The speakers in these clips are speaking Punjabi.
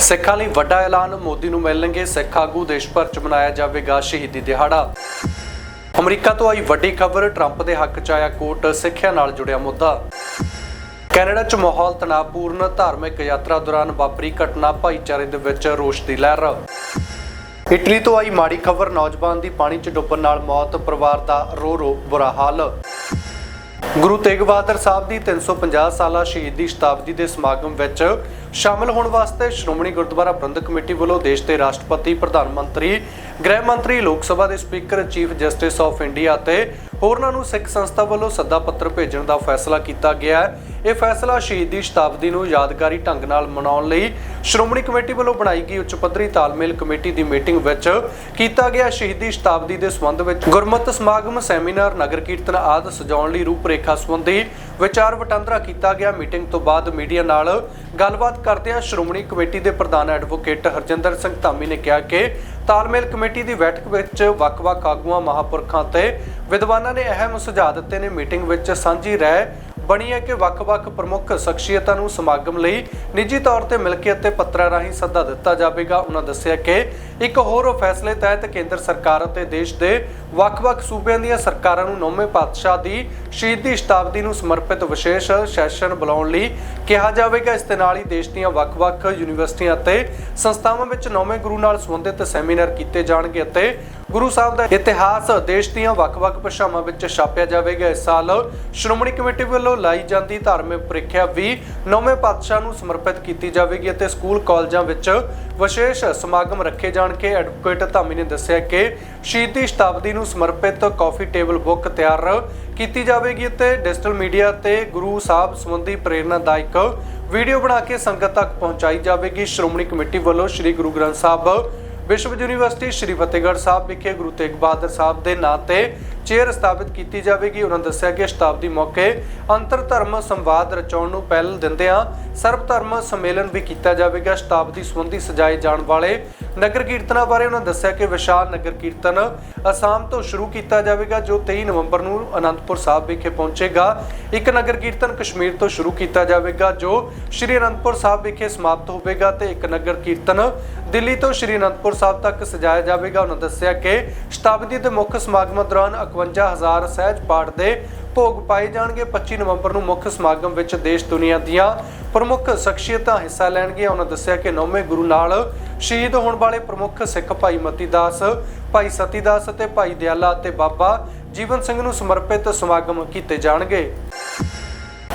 ਸਿੱਖਾਂ ਲਈ ਵੱਡਾ ਐਲਾਨ ਮੋਦੀ ਨੂੰ ਮਿਲਣਗੇ। ਸਿੱਖ ਆਗੂ ਦੇਸ਼ ਭਰ ਚ ਮਨਾਇਆ ਜਾਵੇਗਾ ਸ਼ਹੀਦੀ ਦਿਹਾੜਾ। ਅਮਰੀਕਾ ਤੋਂ ਆਈ ਵੱਡੀ ਖਬਰ, ਟਰੰਪ ਦੇ ਹੱਕ ਚ ਆਇਆ ਕੋਰਟ ਸਿੱਖਿਆ ਨਾਲ ਜੁੜਿਆ ਮੁੱਦਾ। ਕੈਨੇਡਾ 'ਚ ਮਾਹੌਲ ਤਣਾਅਪੂਰਨ, ਧਾਰਮਿਕ ਯਾਤਰਾ ਦੌਰਾਨ ਵਾਪਰੀ ਘਟਨਾ ਭਾਈਚਾਰੇ ਦੇ ਵਿੱਚ ਰੋਸ਼ ਦੀ ਲਹਿਰ। ਇਟਲੀ ਤੋਂ ਆਈ ਮਾੜੀ ਖਬਰ, ਨੌਜਵਾਨ ਦੀ ਪਾਣੀ 'ਚ ਡੁੱਬਣ ਨਾਲ ਮੌਤ, ਪਰਿਵਾਰ ਦਾ ਰੋ ਰੋ ਬੁਰਾ ਹਾਲ। ਗੁਰੂ ਤੇਗ ਬਹਾਦਰ ਸਾਹਿਬ ਦੀ 350 ਸਾਲਾ ਸ਼ਹੀਦੀ ਸ਼ਤਾਬਦੀ ਦੇ ਸਮਾਗਮ ਵਿੱਚ ਸ਼ਾਮਲ ਹੋਣ ਵਾਸਤੇ ਸ਼੍ਰੋਮਣੀ ਗੁਰਦੁਆਰਾ ਪ੍ਰਬੰਧਕ ਕਮੇਟੀ ਵੱਲੋਂ ਦੇਸ਼ ਦੇ ਰਾਸ਼ਟਰਪਤੀ, ਪ੍ਰਧਾਨ ਮੰਤਰੀ, ਗ੍ਰਹਿ ਮੰਤਰੀ, ਲੋਕ ਸਭਾ ਦੇ speaker, chief justice of India ਅਤੇ ਹੋਰਨਾਂ ਨੂੰ ਸਿੱਖ ਸੰਸਥਾ ਵੱਲੋਂ ਸੱਦਾ ਪੱਤਰ ਭੇਜਣ ਦਾ ਫੈਸਲਾ ਕੀਤਾ ਗਿਆ ਹੈ। ਇਹ ਫੈਸਲਾ ਸ਼ਹੀਦੀ ਸ਼ਤਾਬਦੀ ਨੂੰ ਯਾਦਗਾਰੀ ਢੰਗ ਨਾਲ ਮਨਾਉਣ ਲਈ ਸ਼੍ਰੋਮਣੀ ਕਮੇਟੀ ਵੱਲੋਂ ਬਣਾਈ ਗਈ ਉੱਚ ਪੱਧਰੀ ਤਾਲਮੇਲ ਕਮੇਟੀ ਦੀ ਮੀਟਿੰਗ ਵਿੱਚ ਕੀਤਾ ਗਿਆ ਸ਼ਹੀਦੀ ਸ਼ਤਾਬਦੀ ਦੇ ਸੰਬੰਧ ਵਿੱਚ ਗੁਰਮਤਿ ਸਮਾਗਮ, ਸੈਮੀਨਾਰ, ਨਗਰ ਕੀਰਤਨ ਆਦਿ ਸਜਾਉਣ ਲਈ ਰੂਪਰੇਖਾ ਸੰਬੰਧੀ ਵਿਚਾਰ ਵਟਾਂਦਰਾ ਕੀਤਾ ਗਿਆ। ਮੀਟਿੰਗ ਤੋਂ ਬਾਅਦ ਮੀਡੀਆ ਨਾਲ ਗੱਲਬਾਤ ਕਰਦਿਆਂ ਸ਼੍ਰੋਮਣੀ ਕਮੇਟੀ ਦੇ ਪ੍ਰਧਾਨ ਐਡਵੋਕੇਟ ਹਰਜਿੰਦਰ ਸਿੰਘ ਧਾਮੀ ਨੇ ਕਿਹਾ ਕਿ ਤਾਲਮੇਲ ਕਮੇਟੀ ਦੀ ਬੈਠਕ ਵਿੱਚ ਵੱਖ-ਵੱਖ ਆਗੂਆਂ, ਮਹਾਪੁਰਖਾਂ ਤੇ ਵਿਦਵਾਨਾਂ ਨੇ ਅਹਿਮ ਸੁਝਾਅ ਦਿੱਤੇ ਨੇ। ਮੀਟਿੰਗ ਵਿੱਚ ਸਾਂਝੀ ਰਾਏ ਬਣੀ ਹੈ ਕਿ ਵੱਖ-ਵੱਖ ਪ੍ਰਮੁੱਖ ਸ਼ਖਸੀਅਤਾਂ ਨੂੰ ਸਮਾਗਮ ਲਈ ਨਿੱਜੀ ਤੌਰ ਤੇ ਮਿਲ ਕੇ ਅਤੇ ਪੱਤਰਾਂ ਰਾਹੀਂ ਸੱਦਾ ਦਿੱਤਾ ਜਾਵੇਗਾ। ਉਹਨਾਂ ਦੱਸਿਆ ਕਿ ਇੱਕ ਹੋਰ ਫੈਸਲੇ ਤਹਿਤ ਕੇਂਦਰ ਸਰਕਾਰ ਅਤੇ ਦੇਸ਼ ਦੇ ਵੱਖ-ਵੱਖ ਸੂਬਿਆਂ ਦੀਆਂ ਸਰਕਾਰਾਂ ਨੂੰ ਨੌਵੇਂ ਪਾਤਸ਼ਾਹ ਦੀ ਸ਼ਹੀਦੀ ਸ਼ਤਾਬਦੀ ਨੂੰ ਸਮਰਪਿਤ ਵਿਸ਼ੇਸ਼ ਸੈਸ਼ਨ ਬੁਲਾਉਣ ਲਈ ਕਿਹਾ ਜਾਵੇਗਾ। ਇਸ ਦੇ ਨਾਲ ਹੀ ਦੇਸ਼ ਦੀਆਂ ਵੱਖ-ਵੱਖ ਯੂਨੀਵਰਸਿਟੀਆਂ ਅਤੇ ਸੰਸਥਾਵਾਂ ਵਿੱਚ ਨੌਵੇਂ ਗੁਰੂ ਨਾਲ ਸੰਬੰਧਿਤ ਸੈਮੀਨਾਰ ਕੀਤੇ ਜਾਣਗੇ ਅਤੇ ਗੁਰੂ ਸਾਹਿਬ ਦਾ ਇਤਿਹਾਸ ਦੇਸ਼ ਦੀਆਂ ਵੱਖ-ਵੱਖ ਭਾਸ਼ਾਵਾਂ ਵਿੱਚ ਛਾਪਿਆ ਜਾਵੇਗਾ। ਇਸ ਸਾਲ ਸ਼੍ਰੋਮਣੀ ਕਮੇਟੀ ਵੱਲੋਂ ਲਾਈ ਜਾਂਦੀ ਧਾਰਮਿਕ ਪ੍ਰੀਖਿਆ ਵੀ ਨੌਵੇਂ ਪਾਤਸ਼ਾਹ ਨੂੰ ਸਮਰਪਿਤ ਕੀਤੀ ਜਾਵੇਗੀ ਅਤੇ ਸਕੂਲ ਕਾਲਜਾਂ ਵਿੱਚ ਵਿਸ਼ੇਸ਼ ਸਮਾਗਮ ਰੱਖੇ ਜਾਣਗੇ। ਐਡਵੋਕੇਟ ਧਾਮੀ ਨੇ ਦੱਸਿਆ ਕਿ ਸ਼ਹੀਦੀ ਸ਼ਤਾਬਦੀ ਨੂੰ ਸਮਰਪਿਤ ਕਾਫੀ ਟੇਬਲ ਬੁੱਕ ਤਿਆਰ ਕੀਤੀ ਜਾਵੇਗੀ ਅਤੇ ਡਿਜੀਟਲ ਮੀਡੀਆ ਤੇ ਗੁਰੂ ਸਾਹਿਬ ਸੰਬੰਧੀ ਪ੍ਰੇਰਨਾਦਾਇਕ ਵੀਡੀਓ ਬਣਾ ਕੇ ਸੰਗਤ ਤੱਕ ਪਹੁੰਚਾਈ ਜਾਵੇਗੀ। ਸ਼੍ਰੋਮਣੀ ਕਮੇਟੀ ਵੱਲੋਂ ਸ੍ਰੀ ਗੁਰੂ ਗ੍ਰੰਥ ਸਾਹਿਬ, ਵਿਸ਼ਵ ਯੂਨੀਵਰਸਿਟੀ, ਸ੍ਰੀ ਫਤਿਹਗੜ੍ਹ ਸਾਹਿਬ ਵਿਖੇ ਗੁਰੂ ਤੇਗ ਬਹਾਦਰ ਸਾਹਿਬ ਦੇ ਨਾਂ ਤੇ ਚੇਅਰ ਸਥਾਪਿਤ ਕੀਤੀ ਜਾਵੇਗੀ। ਉਹਨਾਂ ਦੱਸਿਆ ਕਿ ਸ਼ਤਾਬਦੀ ਮੌਕੇ ਅੰਤਰ ਧਰਮ ਸੰਵਾਦ ਰਚਾਉਣ ਨੂੰ ਪਹਿਲ ਦਿੰਦਿਆਂ ਸਰਬ ਧਰਮ ਸੰਮੇਲਨ ਵੀ ਕੀਤਾ ਜਾਵੇਗਾ। ਸ਼ਤਾਬਦੀ ਸੰਬੰਧੀ ਸਜਾਏ ਜਾਣ ਵਾਲੇ ਨਗਰ ਕੀਰਤਨਾਂ ਬਾਰੇ ਉਹਨਾਂ ਦੱਸਿਆ ਕਿ ਵਿਸ਼ਾਲ ਨਗਰ ਕੀਰਤਨ ਅਸਾਮ ਤੋਂ ਸ਼ੁਰੂ ਕੀਤਾ ਜਾਵੇਗਾ, ਜੋ 23 ਨਵੰਬਰ ਨੂੰ ਅਨੰਦਪੁਰ ਸਾਹਿਬ ਵਿਖੇ ਪਹੁੰਚੇਗਾ। ਇੱਕ ਨਗਰ ਕੀਰਤਨ ਕਸ਼ਮੀਰ ਤੋਂ ਸ਼ੁਰੂ ਕੀਤਾ ਜਾਵੇਗਾ, ਜੋ ਸ਼੍ਰੀ ਅਨੰਦਪੁਰ ਸਾਹਿਬ ਵਿਖੇ ਸਮਾਪਤ ਹੋਵੇਗਾ ਤੇ ਇੱਕ ਨਗਰ ਕੀਰਤਨ ਦਿੱਲੀ ਤੋਂ ਸ਼੍ਰੀ ਅਨੰਦਪੁਰ ਸਾਹਿਬ ਤੱਕ ਸਜਾਇਆ ਜਾਵੇਗਾ। ਉਹਨਾਂ ਦੱਸਿਆ ਕਿ ਸ਼ਤਾਬਦੀ ਦੇ ਮੁੱਖ ਸਮਾਗਮਾਂ ਦੌਰਾਨ 51000 ਸਹਿਜ ਪਾਠ ਦੇ ਭੋਗ ਪਾਏ ਜਾਣਗੇ। 25 ਨਵੰਬਰ ਨੂੰ ਮੁੱਖ ਸਮਾਗਮ ਵਿੱਚ ਦੇਸ਼ ਦੁਨੀਆ ਦੀਆਂ ਪ੍ਰਮੁੱਖ ਸ਼ਖਸੀਅਤਾਂ ਹਿੱਸਾ ਲੈਣਗੀਆਂ ਉਹਨਾਂ ਦੱਸਿਆ ਕਿ ਨੌਵੇਂ ਗੁਰੂ ਨਾਲ ਸ਼ਹੀਦ ਹੋਣ ਵਾਲੇ ਪ੍ਰਮੁੱਖ ਸਿੱਖ ਭਾਈ ਮਤੀ ਦਾਸ ਭਾਈ ਸਤੀ ਦਾਸ ਅਤੇ ਭਾਈ ਦਿਆਲਾ ਅਤੇ ਬਾਬਾ ਜੀਵਨ ਸਿੰਘ ਨੂੰ ਸਮਰਪਿਤ ਸਮਾਗਮ ਕੀਤੇ ਜਾਣਗੇ।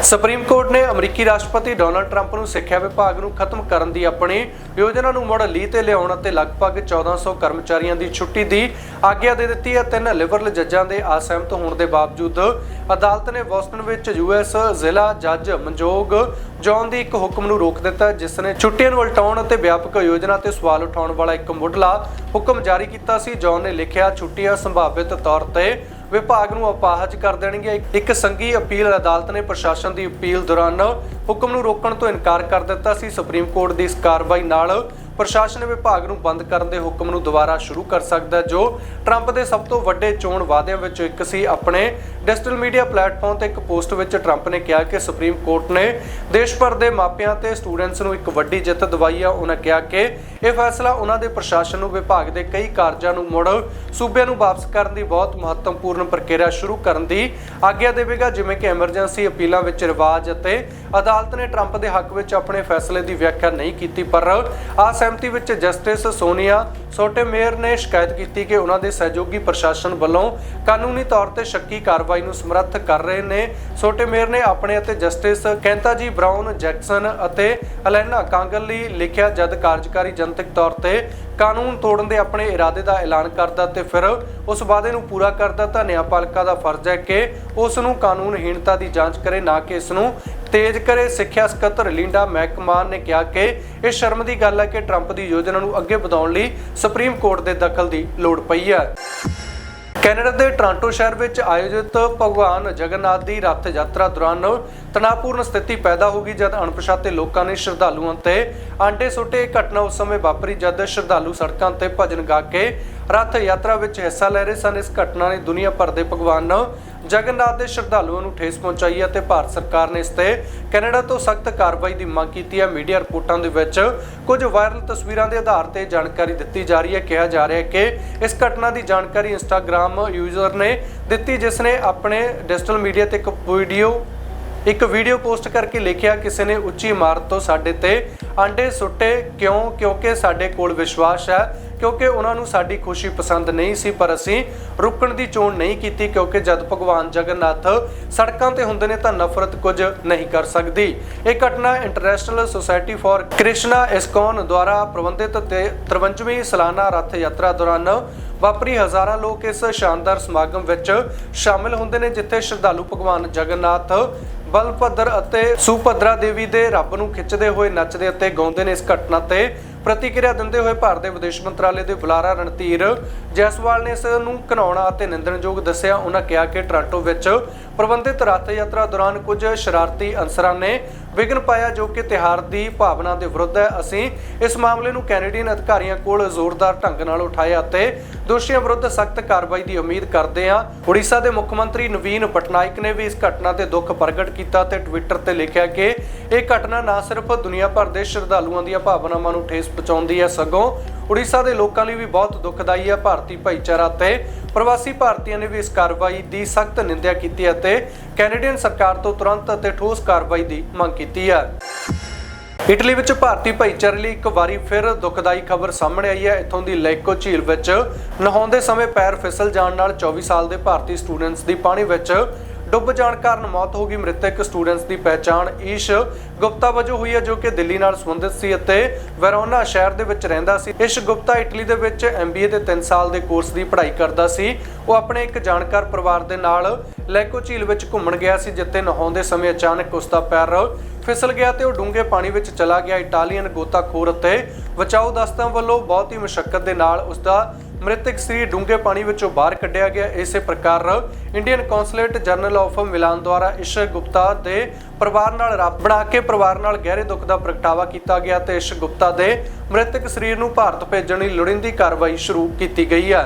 ਸੁਪਰੀਮ ਕੋਰਟ ਨੇ ਅਮਰੀਕੀ ਰਾਸ਼ਟਰਪਤੀ ਡੋਨਲਡ ਟਰੰਪ ਨੂੰ ਸਿੱਖਿਆ ਵਿਭਾਗ ਨੂੰ ਖਤਮ ਕਰਨ ਦੀ ਆਪਣੀ ਯੋਜਨਾ ਨੂੰ ਮੁੜ ਲੀਹ ਤੇ ਲਿਆਉਣ ਅਤੇ ਲਗਭਗ 1400 ਕਰਮਚਾਰੀਆਂ ਦੀ ਛੁੱਟੀ ਦੀ ਆਗਿਆ ਦੇ ਦਿੱਤੀ ਹੈ। ਤਿੰਨ ਲਿਬਰਲ ਜੱਜਾਂ ਦੇ ਅਸਹਿਮਤ ਹੋਣ ਦੇ ਬਾਵਜੂਦ ਅਦਾਲਤ ਨੇ ਬੋਸਟਨ ਵਿੱਚ ਯੂਐਸ ਜ਼ਿਲ੍ਹਾ ਜੱਜ ਮਨਜੋਗ ਜੌਨ ਦੀ ਇੱਕ ਹੁਕਮ ਨੂੰ ਰੋਕ ਦਿੱਤਾ, ਜਿਸ ਨੇ ਛੁੱਟੀਆਂ ਨੂੰ ਉਲਟਾਉਣ ਅਤੇ ਵਿਆਪਕ ਯੋਜਨਾ ਤੇ ਸਵਾਲ ਉਠਾਉਣ ਵਾਲਾ ਇੱਕ ਮੁੱਢਲਾ ਹੁਕਮ ਜਾਰੀ ਕੀਤਾ ਸੀ। ਜੌਨ ਨੇ ਲਿਖਿਆ, ਛੁੱਟੀਆਂ ਸੰਭਾਵਿਤ ਤੌਰ ਤੇ ਵਿਭਾਗ ਨੂੰ ਅਪਾਹਜ ਕਰ ਦੇਣਗੇ ਇੱਕ ਸੰਘੀ ਅਪੀਲ ਅਦਾਲਤ ਨੇ ਪ੍ਰਸ਼ਾਸਨ ਦੀ ਅਪੀਲ ਦੌਰਾਨ ਹੁਕਮ ਨੂੰ ਰੋਕਣ ਤੋਂ ਇਨਕਾਰ ਕਰ ਦਿੱਤਾ ਸੀ। ਸੁਪਰੀਮ ਕੋਰਟ ਦੀ ਇਸ ਕਾਰਵਾਈ ਨਾਲ ਪ੍ਰਸ਼ਾਸਨ ਵਿਭਾਗ ਨੂੰ ਬੰਦ ਕਰਨ ਦੇ ਹੁਕਮ ਨੂੰ ਦੁਬਾਰਾ ਸ਼ੁਰੂ ਕਰ ਸਕਦਾ ਹੈ, ਜੋ ਟਰੰਪ ਦੇ ਸਭ ਤੋਂ ਵੱਡੇ ਚੋਣ ਵਾਅਦਿਆਂ ਵਿੱਚੋਂ ਇੱਕ ਸੀ। ਆਪਣੇ ਡਿਜੀਟਲ ਮੀਡੀਆ ਪਲੇਟਫਾਰਮ ਤੇ ਇੱਕ ਪੋਸਟ ਵਿੱਚ ਟਰੰਪ ਨੇ ਕਿਹਾ ਕਿ ਸੁਪਰੀਮ ਕੋਰਟ ਨੇ ਦੇਸ਼ ਭਰ ਦੇ ਮਾਪਿਆਂ ਤੇ ਸਟੂਡੈਂਟਸ ਨੂੰ ਇੱਕ ਵੱਡੀ ਜਿੱਤ ਦਵਾਈ ਆ। ਉਹਨਾਂ ਕਿਹਾ ਕਿ ਇਹ ਫੈਸਲਾ ਉਹਨਾਂ ਦੇ ਪ੍ਰਸ਼ਾਸਨ ਨੂੰ ਵਿਭਾਗ ਦੇ ਕਈ ਕਾਰਜਾਂ ਨੂੰ ਮੁੜ ਸੂਬਿਆਂ ਨੂੰ ਵਾਪਸ ਕਰਨ ਦੀ ਬਹੁਤ ਮਹੱਤਵਪੂਰਨ ਪ੍ਰਕਿਰਿਆ ਸ਼ੁਰੂ ਕਰਨ ਦੀ ਆਗਿਆ ਦੇਵੇਗਾ ਜਿਵੇਂ ਕਿ ਐਮਰਜੈਂਸੀ ਅਪੀਲਾਂ ਵਿੱਚ ਰਿਵਾਜ ਅਤੇ ਅਦਾਲਤ ਨੇ ਟਰੰਪ ਦੇ ਹੱਕ ਵਿੱਚ ਆਪਣੇ ਫੈਸਲੇ ਦੀ ਵਿਆਖਿਆ ਨਹੀਂ ਕੀਤੀ ਪਰ ਅਸਹਿਮਤੀ ਵਿੱਚ ਜਸਟਿਸ ਸੋਨੀਆ ਸੋਟੇਮੇਅਰ ਨੇ ਸ਼ਿਕਾਇਤ ਕੀਤੀ ਕਿ ਉਹਨਾਂ ਦੇ ਸਹਿਯੋਗੀ ਪ੍ਰਸ਼ਾਸਨ ਵੱਲੋਂ ਕਾਨੂੰਨੀ ਤੌਰ ਤੇ ਸ਼ੱਕੀ ਕਾਰਵਾਈ ਨੂੰ ਸਮਰੱਥ ਕਰ ਰਹੇ ਨੇ। ਸੋਟੇਮੇਅਰ ਨੇ ਆਪਣੇ ਅਤੇ ਜਸਟਿਸ ਕੈਂਤਾ ਜੀ ਬ੍ਰਾਊਨ ਜੈਕਸਨ ਅਤੇ ਅਲੈਨਾ ਕਾਂਗਲ ਲਈ ਲਿਖਿਆ ਜਦ ਕਾਰਜਕਾਰੀ ਜਨਤਕ ਤੌਰ ਤੇ ਕਾਨੂੰਨ ਤੋੜਨ ਦੇ ਆਪਣੇ ਇਰਾਦੇ ਦਾ ਐਲਾਨ ਕਰਦਾ ਤੇ ਫਿਰ ਉਸ ਵਾਅਦੇ ਨੂੰ ਪੂਰਾ ਕਰਦਾ ਤਾਂ ਨਿਆਂਪਾਲਿਕਾ ਦਾ ਫਰਜ਼ ਹੈ ਕਿ ਉਸ ਨੂੰ ਕਾਨੂੰਨਹੀਣਤਾ ਦੀ ਜਾਂਚ ਕਰੇ, ਨਾ ਕਿ ਇਸ ਨੂੰ ਤੇਜ਼ ਕਰੇ। ਸਿੱਖਿਆ ਸਕੱਤਰ ਲਿੰਡਾ ਮੈਕਮਾਨ ਨੇ ਕਿਹਾ ਕਿ ਇਹ ਸ਼ਰਮ ਦੀ ਗੱਲ ਹੈ ਕਿ ਟਰੰਪ ਦੀ ਯੋਜਨਾ ਨੂੰ ਅੱਗੇ ਵਧਾਉਣ ਲਈ ਸੁਪਰੀਮ ਕੋਰਟ ਦੇ ਦਖਲ ਦੀ ਲੋੜ ਪਈ ਹੈ। ਕੈਨੇਡਾ ਦੇ ਟੋਰਾਂਟੋ ਸ਼ਹਿਰ ਵਿੱਚ ਆਯੋਜਿਤ ਭਗਵਾਨ ਜਗਨਨਾਥ ਦੀ ਰੱਥ ਯਾਤਰਾ ਦੌਰਾਨ ਤਣਾਅਪੂਰਨ ਸਥਿਤੀ ਪੈਦਾ ਹੋ ਗਈ ਜਦ ਅਣਪਛਾਤੇ ਲੋਕਾਂ ਨੇ ਸ਼ਰਧਾਲੂਆਂ ਤੇ ਆਂਡੇ ਸੁੱਟੇ ਇਹ ਘਟਨਾ ਉਸ ਸਮੇਂ ਵਾਪਰੀ ਜਦ ਸ਼ਰਧਾਲੂ ਸੜਕਾਂ ਤੇ ਭਜਨ ਗਾ ਕੇ ਰੱਥ ਯਾਤਰਾ ਵਿੱਚ ਹਿੱਸਾ ਲੈ ਰਹੇ ਸਨ। ਇਸ ਘਟਨਾ ਨੇ ਦੁਨੀਆ ਭਰ ਦੇ ਭਗਵਾਨ ਜਗਨਨਾਥ ਦੇ ਸ਼ਰਧਾਲੂਆਂ ਨੂੰ ਠੇਸ ਪਹੁੰਚਾਈ ਹੈ ਤੇ ਭਾਰਤ ਸਰਕਾਰ ਨੇ ਇਸ ਤੇ ਕੈਨੇਡਾ ਤੋਂ ਸਖਤ ਕਾਰਵਾਈ ਦੀ ਮੰਗ ਕੀਤੀ ਹੈ। ਮੀਡੀਆ ਰਿਪੋਰਟਾਂ ਦੇ ਵਿੱਚ ਕੁਝ ਵਾਇਰਲ ਤਸਵੀਰਾਂ ਦੇ ਆਧਾਰ ਤੇ ਜਾਣਕਾਰੀ ਦਿੱਤੀ ਜਾ ਰਹੀ ਹੈ। ਕਿਹਾ ਜਾ ਰਿਹਾ ਹੈ ਕਿ ਇਸ ਘਟਨਾ ਦੀ ਜਾਣਕਾਰੀ ਇੰਸਟਾਗ੍ਰam ਯੂਜ਼ਰ ਨੇ ਦਿੱਤੀ, ਜਿਸ ਨੇ ਆਪਣੇ ਡਿਜੀਟਲ ਮੀਡੀਆ ਤੇ ਇੱਕ ਵੀਡੀਓ ਇੱਕ ਵੀਡੀਓ ਪੋਸਟ ਕਰਕੇ ਲਿਖਿਆ ਕਿਸੇ ਨੇ ਉੱਚੀ ਇਮਾਰਤ ਤੋਂ ਸਾਡੇ ਤੇ ਆਂਡੇ ਸੁੱਟੇ ਕਿਉਂ? ਕਿਉਂਕਿ ਸਾਡੇ ਕੋਲ ਵਿਸ਼ਵਾਸ ਹੈ ਕਿਉਂਕਿ ਉਹਨਾਂ ਨੂੰ ਸਾਡੀ ਖੁਸ਼ੀ ਪਸੰਦ ਨਹੀਂ ਸੀ, ਪਰ ਅਸੀਂ ਰੁਕਣ ਦੀ ਚੋਣ ਨਹੀਂ ਕੀਤੀ ਕਿਉਂਕਿ ਜਦ ਭਗਵਾਨ ਜਗਨਨਾਥ ਸੜਕਾਂ ਤੇ ਹੁੰਦੇ ਨੇ ਤਾਂ ਨਫ਼ਰਤ ਕੁਝ ਨਹੀਂ ਕਰ ਸਕਦੀ। ਇਹ ਘਟਨਾ international society for Krishna ISKCON ਦੁਆਰਾ ਪ੍ਰਬੰਧਿਤ 53ਵੀਂ ਸਾਲਾਨਾ ਰੱਥ ਯਾਤਰਾ ਦੌਰਾਨ ਵਾਪਰੀ ਹਜ਼ਾਰਾਂ ਲੋਕ ਇਸ ਸ਼ਾਨਦਾਰ ਸਮਾਗਮ ਵਿੱਚ ਸ਼ਾਮਿਲ ਹੁੰਦੇ ਨੇ, ਜਿੱਥੇ ਸ਼ਰਧਾਲੂ ਭਗਵਾਨ ਜਗਨਨਾਥ, ਬਲਭਦਰ ਅਤੇ ਸੁਭਦਰਾ ਦੇਵੀ ਦੇ ਰੱਬ ਨੂੰ ਖਿੱਚਦੇ ਹੋਏ ਨੱਚਦੇ ਅਤੇ ਗਾਉਂਦੇ ਨੇ। ਇਸ ਘਟਨਾ ਤੇ ਪ੍ਰਤੀਕਿਰਿਆ ਦਿੰਦੇ ਹੋਏ ਭਾਰਤ ਦੇ ਵਿਦੇਸ਼ ਮੰਤਰਾਲੇ ਦੇ ਬੁਲਾਰਾ ਰਣਧੀਰ ਜੈਸਵਾਲ ਨੇ ਇਸ ਨੂੰ ਘਨਾਉਣਾ ਅਤੇ ਨਿੰਦਣਯੋਗ ਦੱਸਿਆ। ਉਹਨਾਂ ਕਿਹਾ ਕਿ ਟੋਰਾਂਟੋ ਵਿੱਚ ਪ੍ਰਬੰਧਿਤ ਰੱਥ ਯਾਤਰਾ ਦੌਰਾਨ ਕੁਝ ਸ਼ਰਾਰਤੀ ਅਨਸਰਾਂ ਨੇ ਵਿਘਨ ਪਾਇਆ ਜੋ ਕਿ ਤਿਹਾਰ ਦੀ ਭਾਵਨਾ ਦੇ ਵਿਰੁੱਧ ਹੈ। ਅਸੀਂ ਇਸ ਮਾਮਲੇ ਨੂੰ ਕੈਨੇਡੀਅਨ ਅਧਿਕਾਰੀਆਂ ਕੋਲ ਜ਼ੋਰਦਾਰ ਢੰਗ ਨਾਲ ਉਠਾਇਆ ਅਤੇ ਦੋਸ਼ੀਆਂ ਵਿਰੁੱਧ ਸਖਤ ਕਾਰਵਾਈ ਦੀ ਉਮੀਦ ਕਰਦੇ ਹਾਂ। ਉੜੀਸਾ ਦੇ ਮੁੱਖ ਮੰਤਰੀ ਨਵੀਨ ਪਟਨਾਇਕ ਨੇ ਵੀ ਇਸ ਘਟਨਾ ਤੇ ਦੁੱਖ ਪ੍ਰਗਟ ਕੀਤਾ ਤੇ ਟਵਿੱਟਰ ਤੇ ਲਿਖਿਆ ਕਿ ਇਹ ਘਟਨਾ ਨਾ ਸਿਰਫ ਦੁਨੀਆ ਭਰ ਦੇ ਸ਼ਰਧਾਲੂਆਂ ਦੀਆਂ ਭਾਵਨਾਵਾਂ ਨੂੰ ਠੇਸ ਪਹੁੰਚਾਉਂਦੀ ਹੈ, ਸਗੋਂ ਉੜੀਸਾ ਦੇ ਲੋਕਾਂ ਲਈ ਵੀ ਬਹੁਤ ਦੁਖਦਾਈ ਹੈ ਭਾਰਤੀ ਭਾਈਚਾਰਾ ਤੇ ਪ੍ਰਵਾਸੀ ਭਾਰਤੀਆਂ ਨੇ ਵੀ ਇਸ ਕਾਰਵਾਈ ਦੀ ਸਖਤ ਨਿੰਦਿਆ ਕੀਤੀ ਅਤੇ ਕੈਨੇਡੀਅਨ ਸਰਕਾਰ ਤੋਂ ਤੁਰੰਤ ਅਤੇ ਠੋਸ ਕਾਰਵਾਈ ਦੀ ਮੰਗ ਕੀਤੀ ਹੈ। ਇਟਲੀ ਵਿੱਚ ਭਾਰਤੀ ਭਾਈਚਾਰੇ ਲਈ ਇੱਕ ਵਾਰੀ ਫਿਰ ਦੁਖਦਾਈ ਖਬਰ ਸਾਹਮਣੇ ਆਈ ਹੈ। ਇੱਥੋਂ ਦੀ ਲੈਕੋ ਝੀਲ ਵਿੱਚ ਨਹਾਉਂਦੇ ਸਮੇਂ ਪੈਰ ਫਿਸਲ ਜਾਣ ਨਾਲ 24 ਸਾਲ ਦੇ ਭਾਰਤੀ ਸਟੂਡੈਂਟਸ ਦੀ ਪਾਣੀ ਵਿੱਚ ਡੁੱਬ ਜਾਣ ਕਾਰਨ ਮੌਤ ਹੋ ਗਈ। ਮ੍ਰਿਤਕ ਸਟੂਡੈਂਟਸ ਦੀ ਪਹਿਚਾਣ ਈਸ਼ ਗੁਪਤਾ ਵਜੋਂ ਹੋਈ ਹੈ, ਜੋ ਕਿ ਦਿੱਲੀ ਨਾਲ ਸੰਬੰਧਿਤ ਸੀ ਅਤੇ ਵੈਰੋਨਾ ਸ਼ਹਿਰ ਦੇ ਵਿੱਚ ਰਹਿੰਦਾ ਸੀ। ਈਸ਼ ਗੁਪਤਾ ਇਟਲੀ ਦੇ ਵਿੱਚ ਐਮਬੀਏ ਦੇ 3 ਸਾਲ ਦੇ ਕੋਰਸ ਦੀ ਪੜ੍ਹਾਈ ਕਰਦਾ ਸੀ। ਉਹ ਆਪਣੇ ਇੱਕ ਜਾਣਕਾਰ ਪਰਿਵਾਰ ਦੇ ਨਾਲ ਲੈਕੋ ਝੀਲ ਵਿੱਚ ਘੁੰਮਣ ਗਿਆ ਸੀ, ਜਿੱਥੇ ਨਹਾਉਂਦੇ ਸਮੇਂ ਅਚਾਨਕ ਉਸ ਦਾ ਪੈਰ ਫਿਸਲ ਗਿਆ ਤੇ ਉਹ ਡੂੰਘੇ ਪਾਣੀ ਵਿੱਚ ਚਲਾ ਗਿਆ। ਇਟਾਲੀਅਨ ਗੋਤਾਖੋਰ ਅਤੇ ਬਚਾਓ ਦਸਤਾਂ ਵੱਲੋਂ ਬਹੁਤ ਹੀ ਮੁਸ਼ਕਲ ਦੇ ਨਾਲ ਉਸ ਦਾ ਮ੍ਰਿਤਕ ਸਰੀਰ ਡੂੰਘੇ ਪਾਣੀ ਵਿੱਚੋਂ ਬਾਹਰ ਕੱਢਿਆ ਗਿਆ। ਇਸੇ ਪ੍ਰਕਾਰ Indian consulate general of Milan ਦੁਆਰਾ ਇਸ਼ਕ ਗੁਪਤਾ ਦੇ ਪਰਿਵਾਰ ਨਾਲ ਰਾਬ ਬਣਾ ਕੇ ਪਰਿਵਾਰ ਨਾਲ ਗਹਿਰੇ ਦੁੱਖ ਦਾ ਪ੍ਰਗਟਾਵਾ ਕੀਤਾ ਗਿਆ ਤੇ ਇਸ਼ਕ ਗੁਪਤਾ ਦੇ ਮ੍ਰਿਤਕ ਸਰੀਰ ਨੂੰ ਭਾਰਤ ਭੇਜਣ ਲਈ ਲੋੜੀਂਦੀ ਕਾਰਵਾਈ ਸ਼ੁਰੂ ਕੀਤੀ ਗਈ ਹੈ।